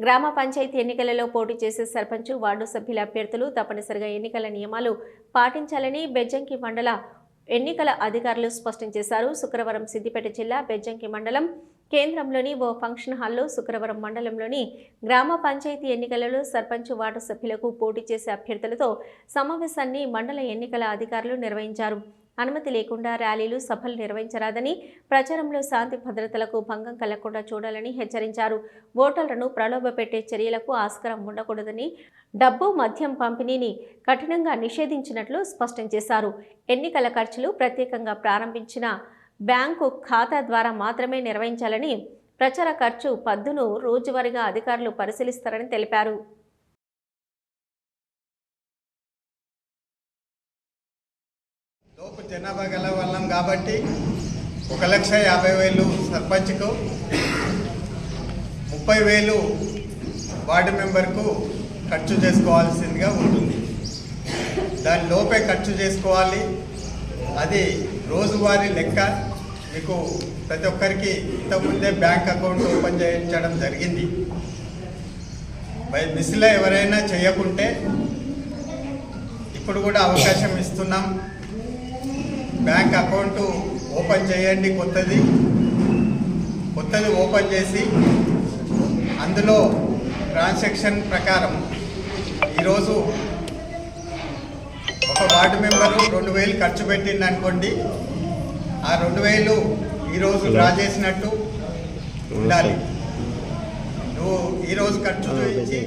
గ్రామ పంచాయతీ ఎన్నికలలో పోటీ చేసే సర్పంచ్ వార్డు సభ్యుల అభ్యర్థులు తప్పనిసరిగా ఎన్నికల నియమాలు పాటించాలని బెజ్జంకి మండల ఎన్నికల అధికారులు స్పష్టం చేశారు. శుక్రవారం సిద్దిపేట జిల్లా బెజ్జంకి మండలం కేంద్రంలోని ఓ ఫంక్షన్ హాల్లో శుక్రవారం మండలంలోని గ్రామ పంచాయతీ ఎన్నికలలో సర్పంచ్ వార్డు సభ్యులకు పోటీ చేసే అభ్యర్థులతో సమావేశాన్ని మండల ఎన్నికల అధికారులు నిర్వహించారు. అనుమతి లేకుండా ర్యాలీలు సభలు నిర్వహించరాదని ప్రచారంలో శాంతి భద్రతలకు భంగం కలగకుండా చూడాలని హెచ్చరించారు. ఓటర్లను ప్రలోభపెట్టే చర్యలకు ఆస్కారం ఉండకూడదని డబ్బు మద్యం పంపిణీని కఠినంగా నిషేధించినట్లు స్పష్టం చేశారు. ఎన్నికల ఖర్చులు ప్రత్యేకంగా ప్రారంభించిన బ్యాంకు ఖాతా ద్వారా మాత్రమే నిర్వహించాలని ప్రచార ఖర్చు పద్దును రోజువారీగా అధికారులు పరిశీలిస్తారని తెలిపారు. జనాభా గల వాళ్ళం కాబట్టి ఒక లక్ష యాభై వేలు సర్పంచ్కు ముప్పై వేలు వార్డు మెంబర్కు ఖర్చు చేసుకోవాల్సిందిగా ఉంటుంది. దాని లోపే ఖర్చు చేసుకోవాలి. అది రోజువారీ లెక్క. మీకు ప్రతి ఒక్కరికి ఇంతకుముందే బ్యాంక్ అకౌంట్ ఓపెన్ చేయించడం జరిగింది. బై మిస్లో ఎవరైనా చేయకుంటే ఇప్పుడు కూడా అవకాశం ఇస్తున్నాం. బ్యాంక్ అకౌంట్ ఓపెన్ చేయండి కొత్తది. కొత్తది ఓపెన్ చేసి అందులో ట్రాన్సాక్షన్ ప్రకారం ఈరోజు ఒక వార్డు మెంబరు రెండు వేలు ఖర్చు పెట్టింది అనుకోండి. ఆ రెండు వేలు ఈరోజు డ్రా చేసినట్టు ఉండాలి. నువ్వు ఈరోజు ఖర్చు చూపించి